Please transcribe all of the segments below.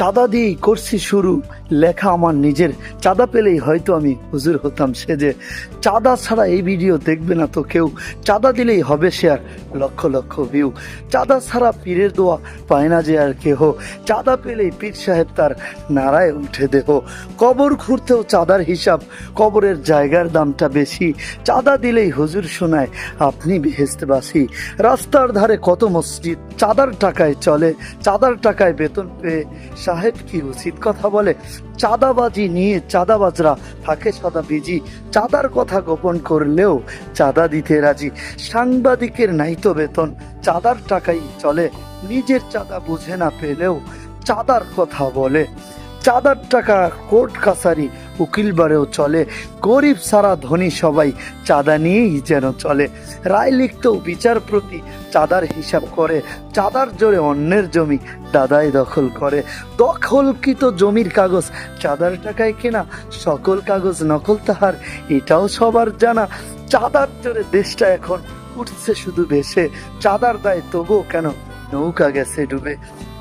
চাঁদা দিয়েই করছি শুরু। লেখা আমার নিজের। চাঁদা পেলেই হয়তো আমি হুজুর হতাম। সেজে চাঁদা ছাড়া এই ভিডিও দেখবে না তো কেউ। চাঁদা দিলেই হবে শেয়ার লক্ষ লক্ষ ভিউ চাঁদা ছাড়া পীরের দোয়া পায় না যে আর কেহ। চাঁদা পেলেই পীর সাহেব তার নাড়ায় উঠে দেহ। কবর খুঁড়তেও চাঁদার হিসাব। কবরের জায়গার দামটা বেশি। চাঁদা দিলেই হুজুর শোনায়, আপনি বেহেস্তবাসী রাস্তার ধারে কত মসজিদ? চাঁদার টাকায় চলে। চাঁদার টাকায় বেতন পেয়ে সাহেব কি উচিত কথা বলে? চাঁদাবাজি নিয়ে চাঁদাবাজরা থাকে সদা বিজি। চাঁদার কথা গোপন করলেও চাঁদা দিতে রাজি। সাংবাদিকের নাই তো বেতন। চাঁদার টাকাই চলে। নিজের চাঁদা বুঝে না পেলেও চাঁদার কথা বলে। চাঁদার টাকা কোর্ট কাছারি উকিল বারেও চলে। গরিব সারা ধনী সবাই চাঁদা নিয়েই যেন চলে। রায় লিখতেও বিচারপ্রতি চাঁদার হিসাব করে, চাঁদার জোরে অন্যের জমি দাদাই দখল করে। দখলকৃত জমির কাগজ চাঁদার টাকায় কেনা, সকল কাগজ নকল তাহার, এটাও সবার জানা। চাঁদার জোরে দেশটা এখন উঠছে শুধু ভেসে, চাঁদার দায় তবুও কেন নৌকা গেছে ডুবে।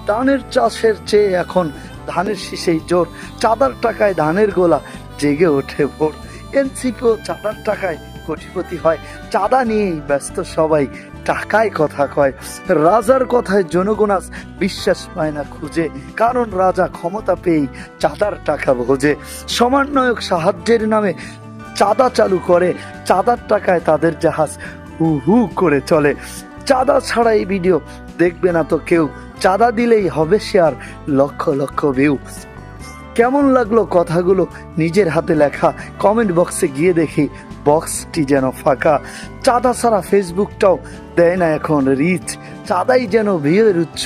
ধানের চাষের চেয়ে এখন ধানের শীষেই জোর, চাঁদার টাকায় ধানের গোলা জেগে ওঠে ভোর। এনসিপিও চাঁদার টাকায় কোটিপতি হয়, চাঁদা নিয়েই ব্যস্ত সবাই, টাকায় কথা কয়, রাজার কথায় জনগণ আজ বিশ্বাস পায় না খুঁজে, কারণ রাজা ক্ষমতা পেয়েই চাঁদার টাকা ভোজে। সমন্বয়ক সাহায্যের নামে চাঁদা চালু করে, চাঁদার টাকায় তাদের জাহাজ হু হু করে চলে। চাঁদা ছাড়া এই ভিডিও, দেখবে না তো কেউ, চাঁদা দিলেই হবে শেয়ার লক্ষ লক্ষ ভিউ কেমন লাগল কথাগুলো? নিজের হাতে লেখা কমেন্ট বক্সে গিয়ে দেখি বক্সটি যেন ফাঁকা। চাঁদা ছাড়া ফেসবুকটাও দেয় না এখন রিচ। চাঁদাই যেন ভিড়ের উৎস,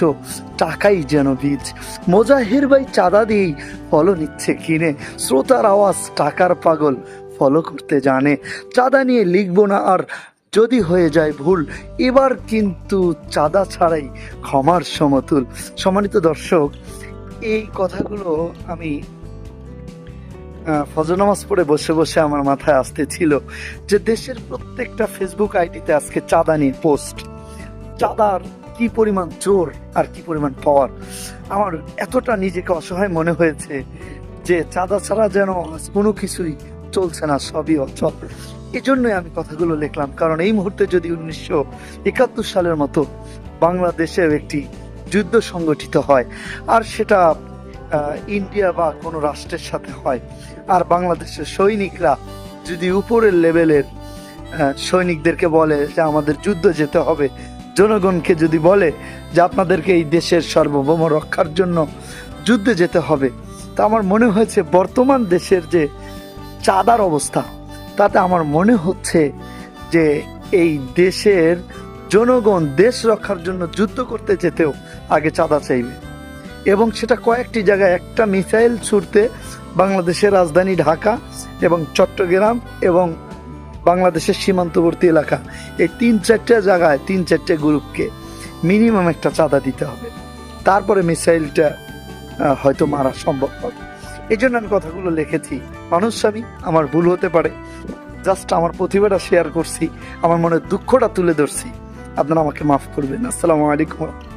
টাকাই যেন বীজ। মোজাহির ভাই চাঁদা দিয়েই ফলো নিচ্ছে কিনে। শ্রোতার আওয়াজ টাকার পাগল, ফলো করতে জানে। চাঁদা নিয়ে লিখব না আর যদি হয়ে যায় ভুল, এবার কিন্তু চাঁদা ছাড়াই ক্ষমার সমতুল। সম্মানিত দর্শক এই কথাগুলো আমি ফজর নামাজ পড়ে বসে বসে আমার মাথায় আসতে ছিল যে দেশের প্রত্যেকটা ফেসবুক আইডিতে আজকে চাঁদানির পোস্ট চাঁদার কি পরিমাণ জোর আর কি পরিমাণ পাওয়ার আমার এতটা নিজেকে অসহায় মনে হয়েছে যে চাঁদা ছাড়া যেন কোনো কিছুই চলছে না, সবই অচল। এই জন্যই আমি কথাগুলো লিখলাম। কারণ এই মুহূর্তে যদি উনিশশো একাত্তর সালের মতো বাংলাদেশের একটি যুদ্ধ সংগঠিত হয়, আর সেটা ইন্ডিয়া বা কোনো রাষ্ট্রের সাথে হয়। আর বাংলাদেশের সৈনিকরা যদি উপরের লেভেলের সৈনিকদেরকে বলে যে আমাদের যুদ্ধ যেতে হবে, জনগণকে যদি বলে যে আপনাদেরকে এই দেশের সার্বভৌম রক্ষার জন্য যুদ্ধে যেতে হবে, তা আমার মনে হয়েছে বর্তমান দেশের যে চাঁদার অবস্থা, তাতে আমার মনে হচ্ছে যে এই দেশের জনগণ দেশ রক্ষার জন্য যুদ্ধ করতে যেতেও আগে চাঁদা চাইবে। এবং সেটা কয়েকটি জায়গায় একটা মিসাইল ছুটতে বাংলাদেশের রাজধানী ঢাকা এবং চট্টগ্রাম এবং বাংলাদেশের সীমান্তবর্তী এলাকা। এই তিন চারটে জায়গায়, তিন চারটে গ্রুপকে মিনিমাম একটা চাঁদা দিতে হবে। তারপরে মিসাইলটা হয়তো মারা সম্ভব হবে। এই জন্য আমি কথাগুলো লিখেছি। মানুষ আমি আমার ভুল হতে পারে। জাস্ট আমার প্রতিভাটা শেয়ার করছি। আমার মনে দুঃখটা তুলে ধরছি। আপনারা আমাকে মাফ করবেন। আসসালামু আলাইকুম।